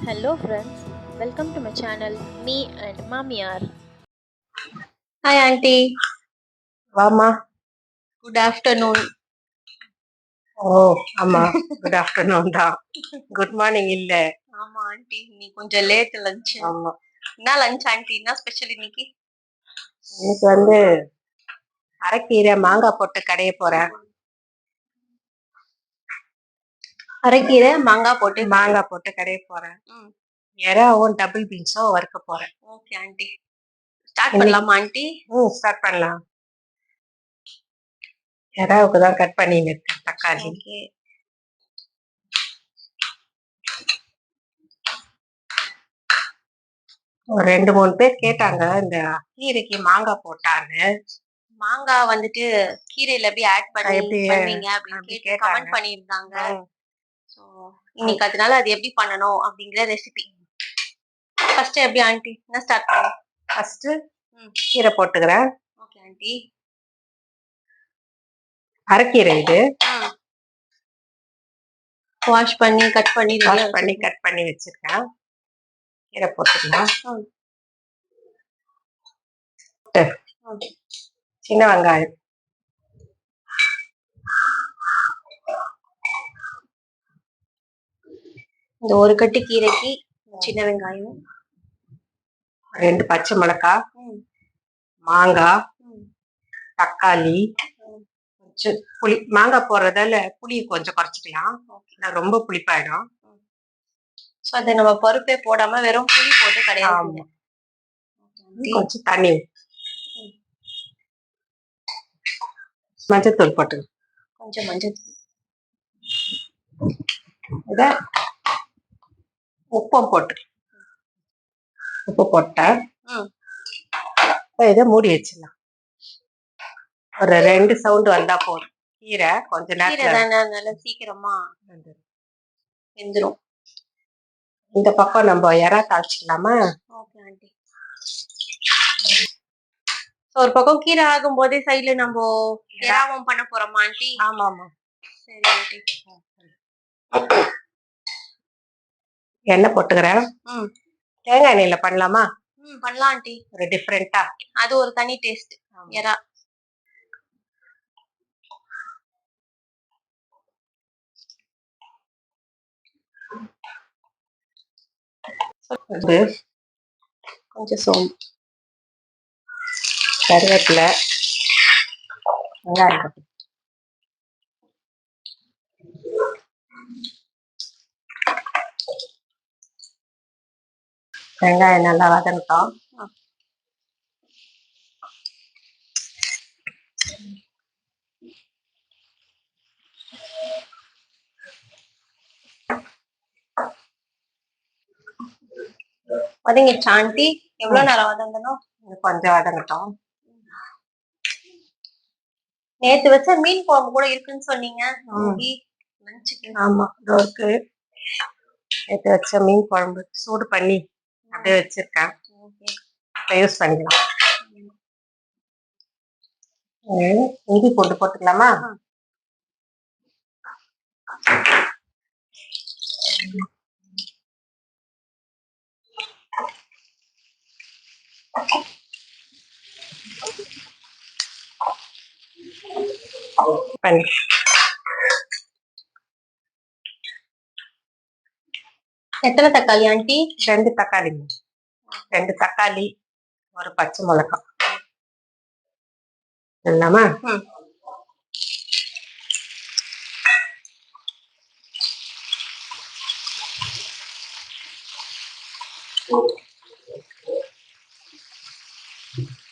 Hello friends, welcome to my channel Me and Mamiar. Hi aunty வாமா good afternoon oh ஆமா. Good afternoon தான். Good morning இல்ல. ஆமா aunty நீ கொஞ்சம் லேட் லஞ்ச் ஆமா. என்ன லஞ்ச் ஆண்டி என்ன ஸ்பெஷல் இன்னைக்கு? இன்னைக்கு வந்து அரைக்கீரை மாங்காய் போட்டு கடைய போறேன். அரைக்கீரை மாங்காய் போட்டு மாங்காய் போட்டு கடைய போறேன். ம். எறாவும் டபுள் பீன்ஸும் வறுக்க போறேன். Okay aunty. ஸ்டார்ட் பண்ணலாமா ஆண்டி? ம் ஸ்டார்ட் பண்ணலாம். எறாவுக்கு தான் கட் பண்ணின்னு இருக்கேன் தக்காளி. ஓகே. ஒரு ரெண்டு மூணு பேர் கேட்டாங்க இந்த கீரைக்கு மாங்காய் போட்டான்னு. மாங்காய் வந்துட்டு கீரையில எப்படி ஆட் பண்ணி எப்படி, பண்ணுவீங்க அப்படின்னு அப்படி கேட்டு கேட்டாங்க. கமெண்ட் பண்ணியிருந்தாங்க. ம். இன்னைக்கு அதனால அது எப்படி பண்ணணும் அப்படிங்கிற ரெசிபி ஃபர்ஸ்ட் எப்படி ஆண்டி என்ன ஸ்டார்ட் பண்ணலாம் ஃபர்ஸ்ட். கீரை போட்டுக்கிறேன். ஓகே ஆண்டி அரைக்கீரை இது. வாஷ் பண்ணி கட் பண்ணி வாஷ் பண்ணி கட் பண்ணி வச்சிருக்கேன். கீரை போட்டுக்கலாம். சின்ன வெங்காயம். இந்த ஒரு கட்டு கீரைக்கு சின்ன வெங்காயம் ரெண்டு பச்சை மிளகாய். மாங்காய். தக்காளி. கொஞ்சம் புளி மாங்காய் போடுறதால புளியை கொஞ்சம் குறைச்சிக்கலாம். இல்ல ரொம்ப புளிப்பாயிடும். ஸோ அதை நம்ம பருப்பே போடாம வெறும் புளி போட்டு கிடையாது. கொஞ்சம் தண்ணி. மஞ்சத்தூள் போட்டு கொஞ்சம் மஞ்சள் இத உப்பும் போட்டு. உப்பு போட்டேன் இதை மூடி வச்சிடலாம். ஒரு ரெண்டு சவுண்ட் வந்தா போதும். கீரை கொஞ்ச தானே அதனால சீக்கிரமா. வெந்துரும். இந்த பக்கம் நம்ம இறா தாளிச்சிக்கலாமா ஓகே ஆண்டி. ஒரு பக்கம் கீரை ஆகும் போதே சைடுல நம்ம எறாவும் பண்ண போறோமா ஆண்டி? ஆமா ஆமா சரி ஆண்டி. எண்ணெய் போட்டுக்கிறேன். ம். தேங்காய் எண்ணெயில பண்ணலாமா? ம் பண்ணலாம் ஆண்டி. ஒரு டிஃப்ரெண்டா அது ஒரு தனி டேஸ்ட் எறா. கொஞ்சம் சோம்பு. கருவேப்பிலை. போட்டு. வெங்காயம் நல்லா வதங்கட்டும் வதங்கிடுச்சா ஆண்டி? எவ்வளவு நேரம் வதங்கணும்? கொஞ்சம் வதங்கட்டும். நேத்து வச்ச மீன் குழம்பு கூட இருக்குன்னு சொன்னீங்க ஆமா இருக்கு. நேற்று வச்ச மீன் குழம்பு. சூடு பண்ணி. அப்படியே வச்சிருக்கேன். யூஸ் பண்ணிக்கலாம். இஞ்சி போட்டு போட்டுக்கலாமா? பண்ணி. எத்தனை தக்காளி ஆண்டி? ரெண்டு தக்காளி. ரெண்டு தக்காளி ஒரு பச்சை மிளகாய் இல்லாமா.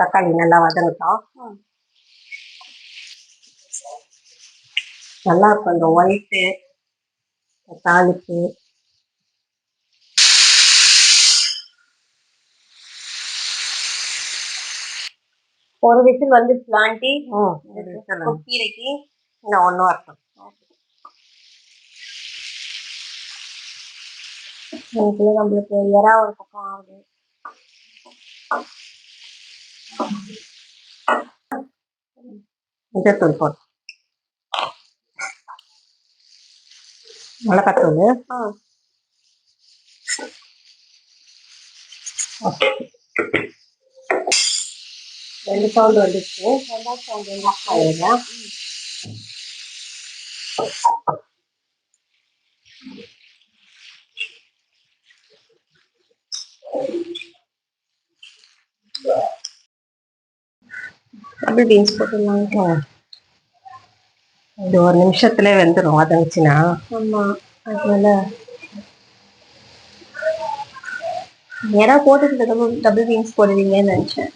தக்காளி நல்லா வதங்கட்டும். நல்லா இருக்கும். இந்த ஒயிட்டு தாளிப்பு. ஒரு விசில் வந்துருச்சு ஆண்டி. கீரைக்கு இன்னும் ஒன்றும் வரட்டும். இதுக்குள்ள நம்மளுக்கு எறா ஒரு பக்கம் ஆகுது. மஞ்சத்தூள் போட்டு மிளகாத்தூள். ம். ரெண்டு சவுண்ட் வந்துச்சு. ரெண்டாவது சவுண்ட் வந்து டபுள் பீன்ஸ் போட்டுடலாம் இது ஒரு நிமிஷத்துல வெந்துடும் வதங்குச்சுன்னா ஆமா அதனால. எறா போட்டுட்டு டபுள் டபுள் பீன்ஸ் போடுவீங்கன்னு நினைச்சேன்.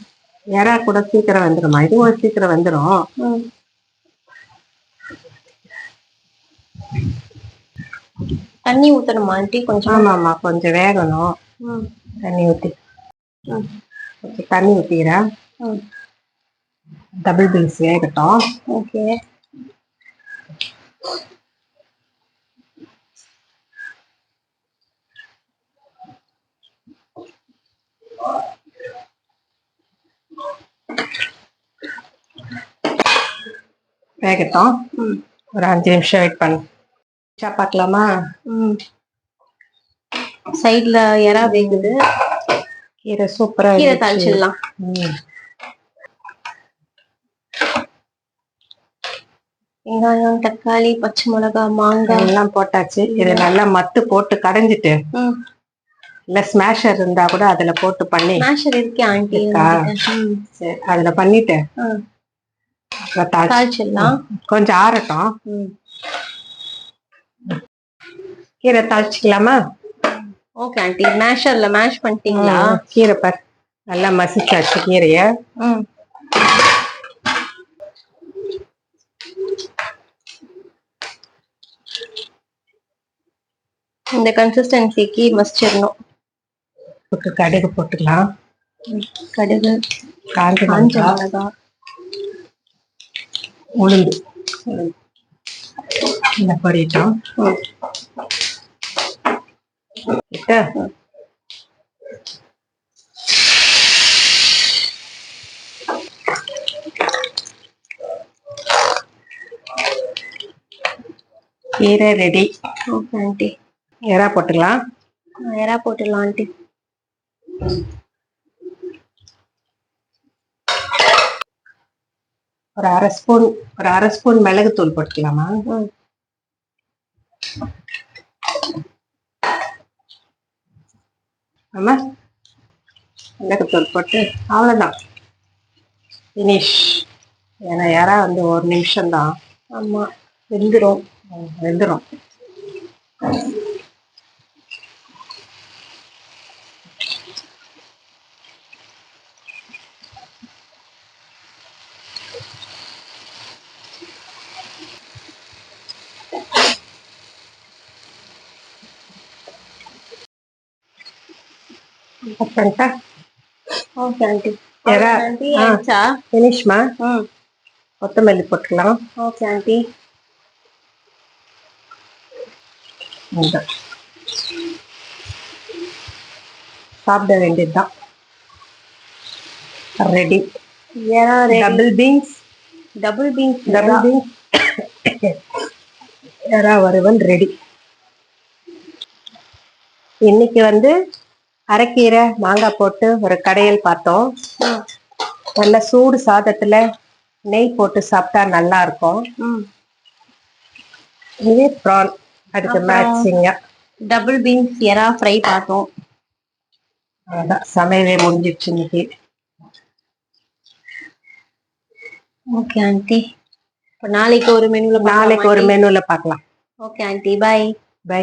எறா கூட சீக்கிரம் வெந்துருமா? இது ஒரு சீக்கிரம் வெந்துடும். தண்ணி ஊத்தணுமா ஆண்டி? கொஞ்சம். ஆமா ஆமா கொஞ்சம் வேகணும். தண்ணி. கொஞ்சம் தண்ணி ஊத்திக்கிறேன் ம். டபுள் பீன்ஸ் வேகட்டும் ஓகே. வேகட்டும். ஒரு அஞ்சு நிமிஷம் வெயிட் பண்ணு. சா பார்க்கலாமா? சைடுல எறா வேகுது. கீரை சூப்பரா கீரை. தாளிச்சிடலாம். வெங்காயம் தக்காளி பச்சை மிளகாய் மாங்காய். எல்லாம் போட்டாச்சு. இது நல்லா மத்து போட்டு கடைஞ்சிட்டு இல்ல ஸ்மாஷர் இருந்தா கூட அதுல போட்டு பண்ணி மேஷர் இருக்கே ஆண்டி சரி, அதுல பண்ணிட்டு தாளிச்சிடலாம். கொஞ்சம் ஆறட்டும். கீரை தாளிச்சுக்கலாமா? ஓகே ஆண்டி மேஷர்ல மேஷ் பண்ணிட்டீங்களா? கீரை பார். நல்லா மசிச்சாச்சு கீரைய. இந்த கன்சிஸ்டன்சிக்கு மசிச்சிடணும். போட்டு கடுகு போட்டுக்கலாம். கடுகு காஞ்ச மிளகாய் உளுந்து. இந்த பொரியட்டும் ம். கிட்ட. கீரை ரெடி ஓகே ஆண்டி எறா போட்டுக்கலாம். எறா போட்டுடலாம் ஆண்டி ஒரு அரை ஸ்பூன் ஒரு அரை ஸ்பூன் மிளகுத்தூள் போட்டுக்கலாமா? ஆமா. மிளகுத்தூள் போட்டு அவ்வளோதான் ஃபினிஷ் ஏன்னா யாரா வந்து ஒரு நிமிஷம் தான் ஆமா வெந்துரும். வெந்துடும் ஃபினிஷ்மா ம் கொத்தமல்லி போட்டுக்கலாம். ஓகே ஆண்டி இந்த. சாப்பிட வேண்டியதுதான். Ready double beans double beans double beans எறா வறுவல் ரெடி இன்னைக்கு வந்து அரைக்கீரை மாங்காய் போட்டு ஒரு கடையல் பார்த்தோம். நல்ல சூடு சாதத்துல நெய் போட்டு சாப்பிட்டா நல்லா இருக்கும். இது ப்ரான் அதுக்கு? மேட்சிங்கா டபுள் பீன்ஸ் எறா ஃப்ரை பார்த்தோம். அதான் சமையலே முடிஞ்சிடுச்சு இன்னைக்கு. ஓகே ஆண்டி இப்போ நாளைக்கு ஒரு மெனுல நாளைக்கு ஒரு மெனுல பார்க்கலாம். Okay aunty bye bye